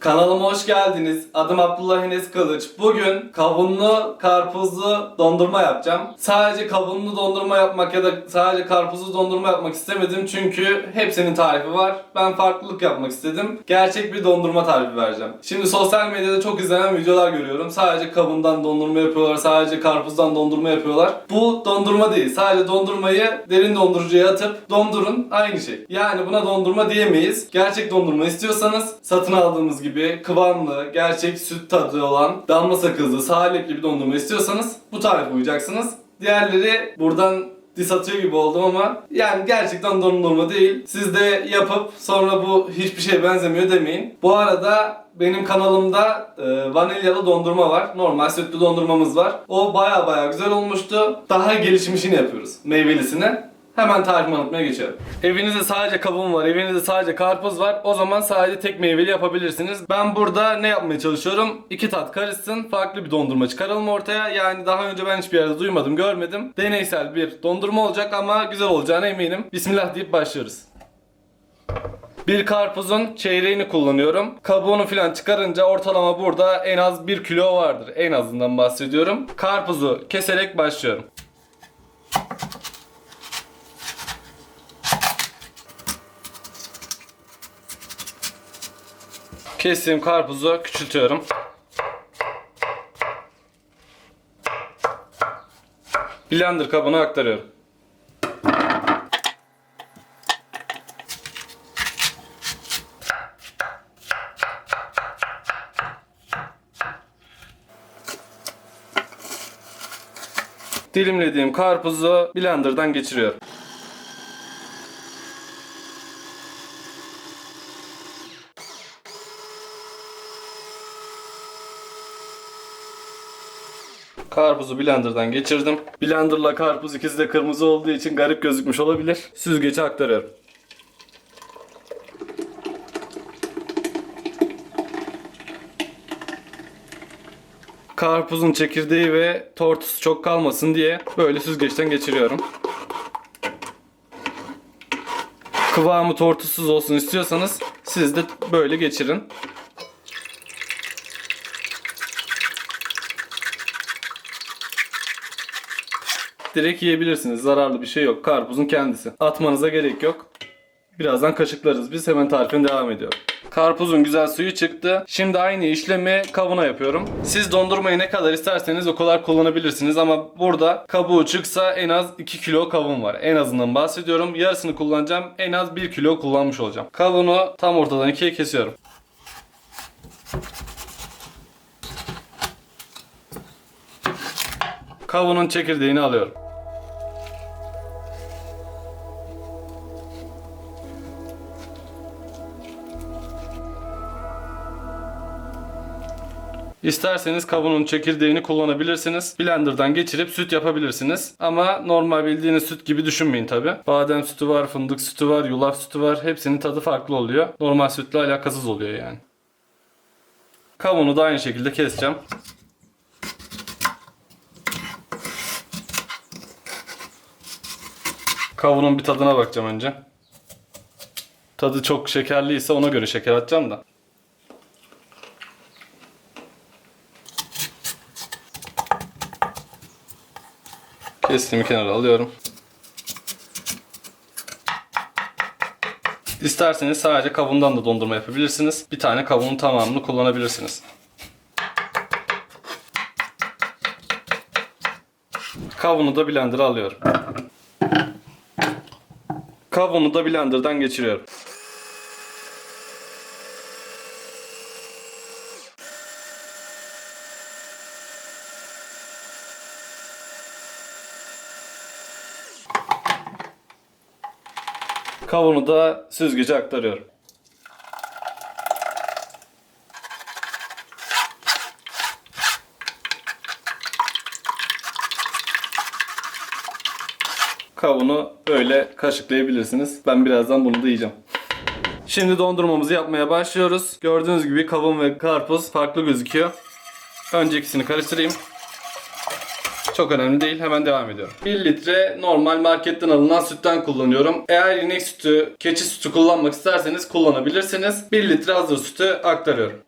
Kanalıma hoş geldiniz. Adım Abdullah Enes Kılıç. Bugün kavunlu karpuzlu dondurma yapacağım. Sadece kavunlu dondurma yapmak ya da sadece karpuzlu dondurma yapmak istemedim çünkü hepsinin tarifi var. Ben farklılık yapmak istedim. Gerçek bir dondurma tarifi vereceğim. Şimdi sosyal medyada çok izlenen videolar görüyorum. Sadece kavundan dondurma yapıyorlar, sadece karpuzdan dondurma yapıyorlar. Bu dondurma değil. Sadece dondurmayı derin dondurucuya atıp dondurun aynı şey. Yani buna dondurma diyemeyiz. Gerçek dondurma istiyorsanız satın aldığımız gibi kıvamlı, gerçek süt tadı olan damla sakızlı, salepli bir dondurma istiyorsanız bu tarife uyacaksınız. Diğerleri buradan dis atıyor gibi oldum ama yani gerçekten dondurma değil. Siz de yapıp sonra bu hiçbir şeye benzemiyor demeyin. Bu arada benim kanalımda e, vanilyalı dondurma var. Normal sütlü dondurmamız var. O baya baya güzel olmuştu. Daha gelişmişini yapıyoruz. Meyvelisini. Hemen tarifimi anlatmaya geçiyorum. Evinizde sadece kavun var, evinizde sadece karpuz var. O zaman sadece tek meyveli yapabilirsiniz. Ben burada ne yapmaya çalışıyorum? İki tat karışsın, farklı bir dondurma çıkaralım ortaya. Yani daha önce ben hiçbir yerde duymadım, görmedim. Deneysel bir dondurma olacak ama güzel olacağına eminim. Bismillah deyip başlıyoruz. Bir karpuzun çeyreğini kullanıyorum. Kabuğunu falan çıkarınca ortalama burada en az 1 kilo vardır. En azından bahsediyorum. Karpuzu keserek başlıyorum. Kestiğim karpuzu küçültüyorum. Blender kabına aktarıyorum. Dilimlediğim karpuzu blenderdan geçiriyorum. Karpuzu blenderdan geçirdim. Blenderla karpuz ikisi de kırmızı olduğu için garip gözükmüş olabilir. Süzgece aktarıyorum. Karpuzun çekirdeği ve tortusu çok kalmasın diye böyle süzgeçten geçiriyorum. Kıvamı tortusuz olsun istiyorsanız siz de böyle geçirin. Direkt yiyebilirsiniz. Zararlı bir şey yok. Karpuzun kendisi. Atmanıza gerek yok. Birazdan kaşıklarız. Biz hemen tarifine devam ediyor. Karpuzun güzel suyu çıktı. Şimdi aynı işlemi kavuna yapıyorum. Siz dondurmayı ne kadar isterseniz o kadar kullanabilirsiniz ama burada kabuğu çıksa en az 2 kilo kavun var. En azından bahsediyorum. Yarısını kullanacağım. En az 1 kilo kullanmış olacağım. Kavunu tam ortadan ikiye kesiyorum. Kavunun çekirdeğini alıyorum. İsterseniz kavunun çekirdeğini kullanabilirsiniz. Blender'dan geçirip süt yapabilirsiniz. Ama normal bildiğiniz süt gibi düşünmeyin tabi. Badem sütü var, fındık sütü var, yulaf sütü var. Hepsinin tadı farklı oluyor. Normal sütle alakasız oluyor yani. Kavunu da aynı şekilde keseceğim. Kavunun bir tadına bakacağım önce. Tadı çok şekerliyse ona göre şeker atacağım da. Kestiğimi kenara alıyorum. İsterseniz sadece kavundan da dondurma yapabilirsiniz. Bir tane kavunun tamamını kullanabilirsiniz. Kavunu da blender'a alıyorum. Kavunu da blenderdan geçiriyorum. Kavunu da süzgece aktarıyorum. Kavunu böyle kaşıklayabilirsiniz. Ben birazdan bunu da yiyeceğim. Şimdi dondurmamızı yapmaya başlıyoruz. Gördüğünüz gibi kavun ve karpuz farklı gözüküyor. Önce ikisini karıştırayım. Çok önemli değil. Hemen devam ediyorum. 1 litre normal marketten alınan sütten kullanıyorum. Eğer inek sütü, keçi sütü kullanmak isterseniz kullanabilirsiniz. 1 litre hazır sütü aktarıyorum.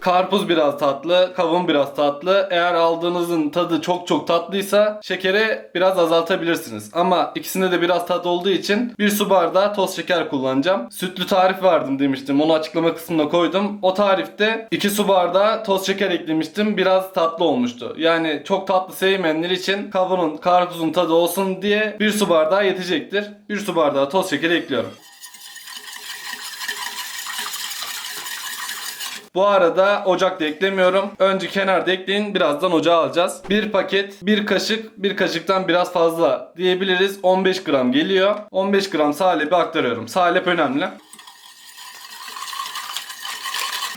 Karpuz biraz tatlı, kavun biraz tatlı. Eğer aldığınızın tadı çok çok tatlıysa şekeri biraz azaltabilirsiniz. Ama ikisinde de biraz tat olduğu için bir su bardağı toz şeker kullanacağım. Sütlü tarif verdim demiştim. Onu açıklama kısmına koydum. O tarifte 2 su bardağı toz şeker eklemiştim. Biraz tatlı olmuştu. Yani çok tatlı sevmeyenler için kavunun, karpuzun tadı olsun diye bir su bardağı yetecektir. Bir su bardağı toz şekeri ekliyorum. Bu arada ocakta eklemiyorum. Önce kenarda ekleyin. Birazdan ocağa alacağız. Bir paket, bir kaşık, bir kaşıktan biraz fazla diyebiliriz. 15 gram geliyor. 15 gram salebi aktarıyorum. Salep önemli.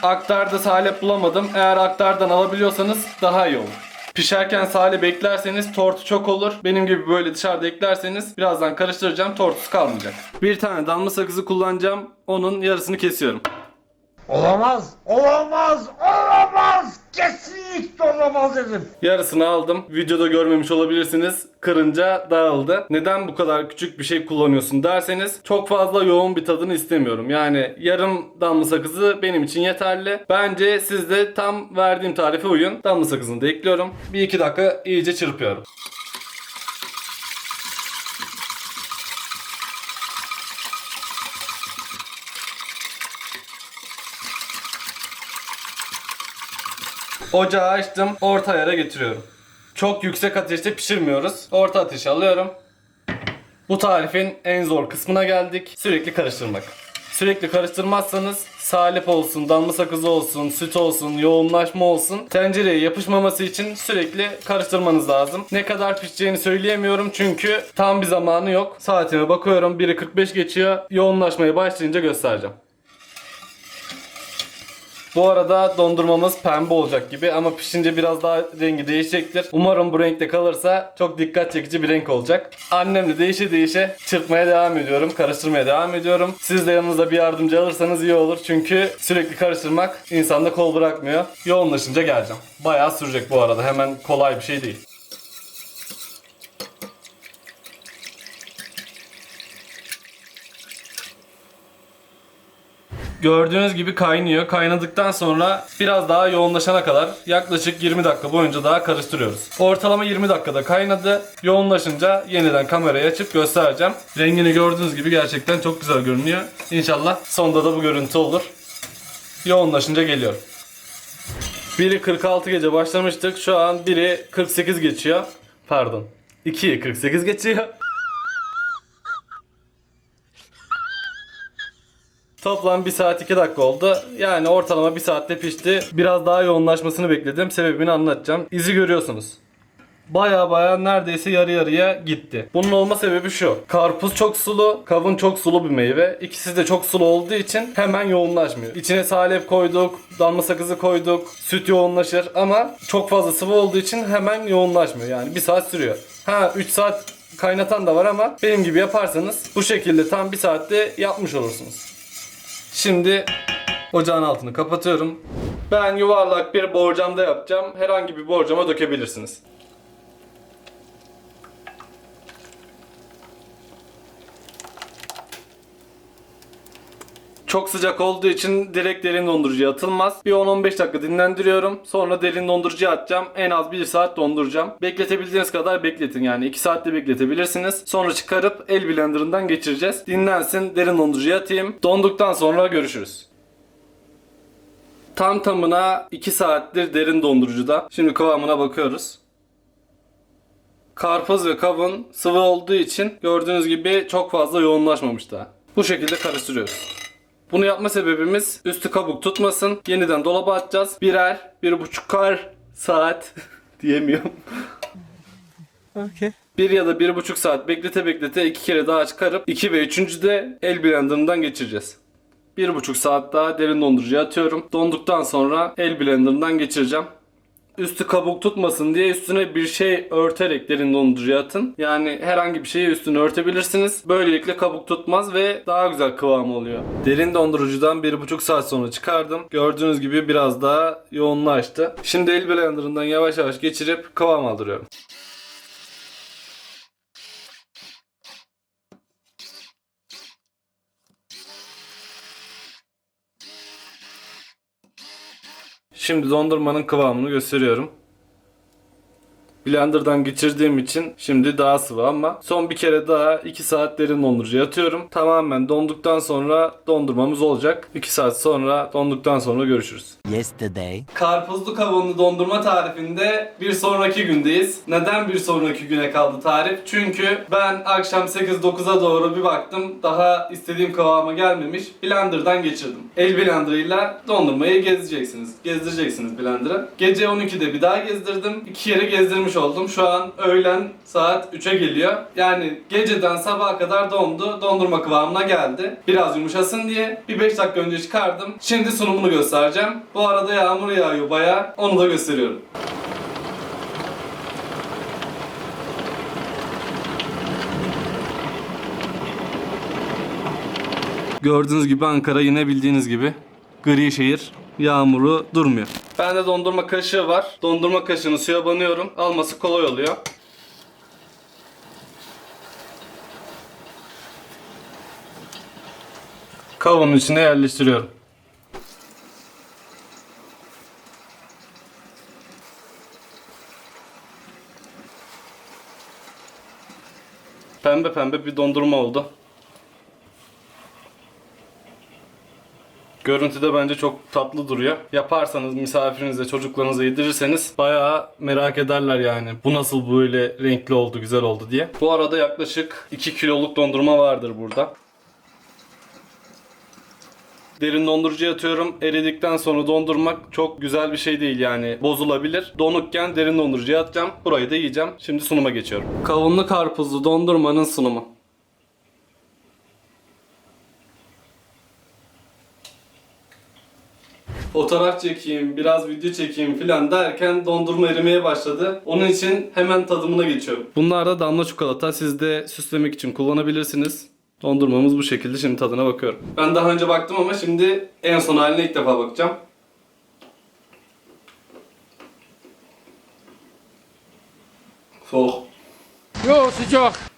Aktarda salep bulamadım. Eğer aktardan alabiliyorsanız daha iyi olur. Pişerken salep eklerseniz tortu çok olur. Benim gibi böyle dışarıda eklerseniz birazdan karıştıracağım. Tortusuz kalmayacak. Bir tane damla sakızı kullanacağım. Onun yarısını kesiyorum. Olamaz, olamaz, olamaz. Kesinlikle olamaz dedim. Yarısını aldım. Videoda görmemiş olabilirsiniz. Kırınca dağıldı. Neden bu kadar küçük bir şey kullanıyorsun derseniz çok fazla yoğun bir tadını istemiyorum. Yani yarım damla sakızı benim için yeterli. Bence siz de tam verdiğim tarife uyun. Damla sakızını da ekliyorum. Bir iki dakika iyice çırpıyorum. Ocağı açtım. Orta ayara getiriyorum. Çok yüksek ateşte pişirmiyoruz. Orta ateşe alıyorum. Bu tarifin en zor kısmına geldik. Sürekli karıştırmak. Sürekli karıştırmazsanız salep olsun, damla sakızı olsun, süt olsun, yoğunlaşma olsun. Tencereye yapışmaması için sürekli karıştırmanız lazım. Ne kadar pişeceğini söyleyemiyorum çünkü tam bir zamanı yok. Saatime bakıyorum 1'i 45 geçiyor. Yoğunlaşmaya başlayınca göstereceğim. Bu arada dondurmamız pembe olacak gibi ama pişince biraz daha rengi değişecektir. Umarım bu renkte kalırsa çok dikkat çekici bir renk olacak. Annemle değişe değişe çırpmaya devam ediyorum, karıştırmaya devam ediyorum. Siz de yanınızda bir yardımcı alırsanız iyi olur çünkü sürekli karıştırmak insanda kol bırakmıyor. Yoğunlaşınca geleceğim. Bayağı sürecek bu arada hemen kolay bir şey değil. Gördüğünüz gibi kaynıyor. Kaynadıktan sonra biraz daha yoğunlaşana kadar yaklaşık 20 dakika boyunca daha karıştırıyoruz. Ortalama 20 dakikada kaynadı. Yoğunlaşınca yeniden kamerayı açıp göstereceğim. Rengini gördüğünüz gibi gerçekten çok güzel görünüyor. İnşallah sonunda da bu görüntü olur. Yoğunlaşınca geliyor. Biri 46 gece başlamıştık. Şu an biri 48 geçiyor. Pardon. 2'yi 48 geçiyor. Toplam 1 saat 2 dakika oldu. Yani ortalama 1 saatte pişti. Biraz daha yoğunlaşmasını bekledim. Sebebini anlatacağım. İzi görüyorsunuz. Baya baya neredeyse yarı yarıya gitti. Bunun olma sebebi şu. Karpuz çok sulu, kavun çok sulu bir meyve. İkisi de çok sulu olduğu için hemen yoğunlaşmıyor. İçine salep koyduk, damla sakızı koyduk, süt yoğunlaşır ama çok fazla sıvı olduğu için hemen yoğunlaşmıyor. Yani 1 saat sürüyor. Ha 3 saat kaynatan da var ama benim gibi yaparsanız bu şekilde tam 1 saatte yapmış olursunuz. Şimdi ocağın altını kapatıyorum. Ben yuvarlak bir borcamda yapacağım. Herhangi bir borcama dökebilirsiniz. Çok sıcak olduğu için direkt derin dondurucuya atılmaz. Bir 10-15 dakika dinlendiriyorum. Sonra derin dondurucuya atacağım. En az 1 saat donduracağım. Bekletebildiğiniz kadar bekletin. Yani 2 saatte bekletebilirsiniz. Sonra çıkarıp el blenderından geçireceğiz. Dinlensin. Derin dondurucuya atayım. Donduktan sonra görüşürüz. Tam tamına 2 saattir derin dondurucuda. Şimdi kıvamına bakıyoruz. Karpuz ve kavun sıvı olduğu için gördüğünüz gibi çok fazla yoğunlaşmamış daha. Bu şekilde karıştırıyoruz. Bunu yapma sebebimiz üstü kabuk tutmasın. Yeniden dolaba atacağız. Birer, bir buçukar saat diyemiyorum. Okay. Bir ya da bir buçuk saat beklete beklete iki kere daha çıkarıp iki ve üçüncü de el blenderından geçireceğiz. Bir buçuk saat daha derin dondurucuya atıyorum. Donduktan sonra el blenderından geçireceğim. Üstü kabuk tutmasın diye üstüne bir şey örterek derin dondurucuya atın. Yani herhangi bir şeyi üstünü örtebilirsiniz. Böylelikle kabuk tutmaz ve daha güzel kıvamı oluyor. Derin dondurucudan bir buçuk saat sonra çıkardım. Gördüğünüz gibi biraz daha yoğunlaştı. Şimdi el blenderından yavaş yavaş geçirip kıvam aldırıyorum. Şimdi dondurmanın kıvamını gösteriyorum. Blender'dan geçirdiğim için şimdi daha sıvı ama son bir kere daha 2 saat derin dondurucuya atıyorum. Tamamen donduktan sonra dondurmamız olacak. 2 saat sonra donduktan sonra görüşürüz. Yesterday. Karpuzlu kavunlu dondurma tarifinde bir sonraki gündeyiz. Neden bir sonraki güne kaldı tarif? Çünkü ben akşam 8-9'a doğru bir baktım daha istediğim kıvama gelmemiş. Blender'dan geçirdim. El blenderıyla dondurmayı gezdireceksiniz. Gezdireceksiniz blender'ı. Gece 12'de bir daha gezdirdim. İki kere gezdirmiş oldum. Şu an öğlen saat 3'e geliyor. Yani geceden sabaha kadar dondu. Dondurma kıvamına geldi. Biraz yumuşasın diye bir 5 dakika önce çıkardım. Şimdi sunumunu göstereceğim. Bu arada yağmur yağıyor baya. Onu da gösteriyorum. Gördüğünüz gibi Ankara yine bildiğiniz gibi gri şehir. Yağmuru durmuyor. Bende dondurma kaşığı var. Dondurma kaşığını suya banıyorum. Alması kolay oluyor. Kavunun içine yerleştiriyorum. Pembe pembe bir dondurma oldu. Görüntüde bence çok tatlı duruyor. Yaparsanız misafirinize, çocuklarınıza yedirirseniz bayağı merak ederler yani. Bu nasıl böyle renkli oldu, güzel oldu diye. Bu arada yaklaşık 2 kiloluk dondurma vardır burada. Derin dondurucuya atıyorum. Eridikten sonra dondurmak çok güzel bir şey değil yani. Bozulabilir. Donukken derin dondurucuya atacağım. Burayı da yiyeceğim. Şimdi sunuma geçiyorum. Kavunlu karpuzlu dondurmanın sunumu. Fotoğraf çekeyim, biraz video çekeyim filan derken dondurma erimeye başladı. Onun için hemen tadımına geçiyorum. Bunlar da damla çikolata. Siz de süslemek için kullanabilirsiniz. Dondurmamız bu şekilde. Şimdi tadına bakıyorum. Ben daha önce baktım ama şimdi en son haline ilk defa bakacağım. Soğuk. Yo sıcak.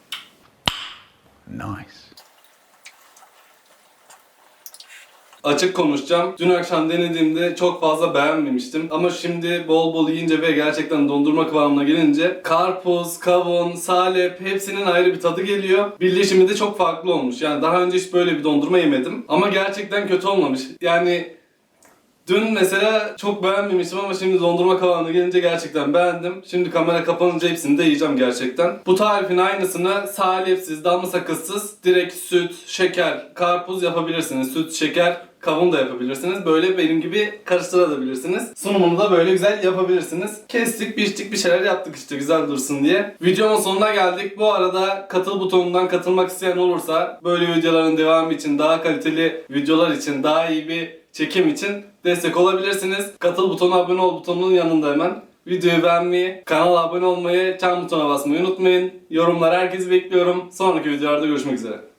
Açık konuşacağım. Dün akşam denediğimde çok fazla beğenmemiştim. Ama şimdi bol bol yiyince ve gerçekten dondurma kıvamına gelince karpuz, kavun, salep hepsinin ayrı bir tadı geliyor. Birleşimi de çok farklı olmuş. Yani daha önce hiç böyle bir dondurma yemedim. Ama gerçekten kötü olmamış. Yani Dün mesela çok beğenmemiştim ama şimdi dondurma kıvamına gelince gerçekten beğendim. Şimdi kamera kapanınca hepsini de yiyeceğim gerçekten. Bu tarifin aynısını salepsiz, damla sakızsız, direkt süt, şeker, karpuz yapabilirsiniz. Süt, şeker, kavun da yapabilirsiniz. Böyle benim gibi karıştırabilirsiniz. Sunumunu da böyle güzel yapabilirsiniz. Kestik, biçtik bir şeyler yaptık işte güzel dursun diye. Videomun sonuna geldik. Bu arada katıl butonundan katılmak isteyen olursa böyle videoların devamı için, daha kaliteli videolar için, daha iyi bir çekim için destek olabilirsiniz. Katıl butonu, abone ol butonunun yanında hemen. Videoyu beğenmeyi, kanala abone olmayı, çan butona basmayı unutmayın. Yorumlar herkesi bekliyorum. Sonraki videolarda görüşmek üzere.